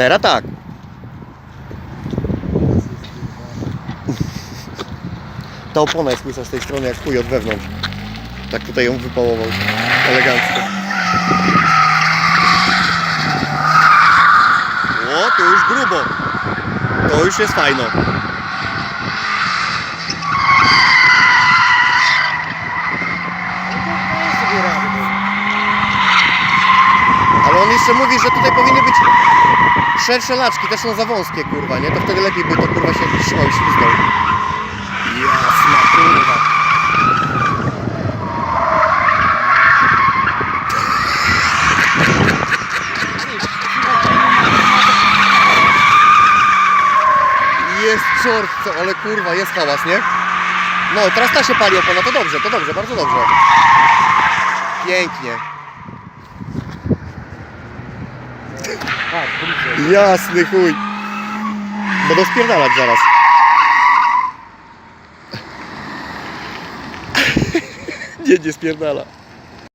Teraz tak. Ta opona jest łysa z tej strony jak chuj od wewnątrz. Tak tutaj ją wypałował. Elegancko. O, to już grubo. To już jest fajno. Ale on jeszcze mówi, że tutaj powinny być szersze laczki, też są za wąskie, kurwa, nie? To wtedy lepiej by to kurwa się trzymał i ślizgał. Jasna kurwa. Jest czort, co, ale kurwa, jest hałas, nie? No, teraz ta się pali opona, to dobrze, to dobrze, bardzo dobrze. Pięknie. Tak, policja. Jasny chuj. Będą spierdalać zaraz. nie, nie spierdala.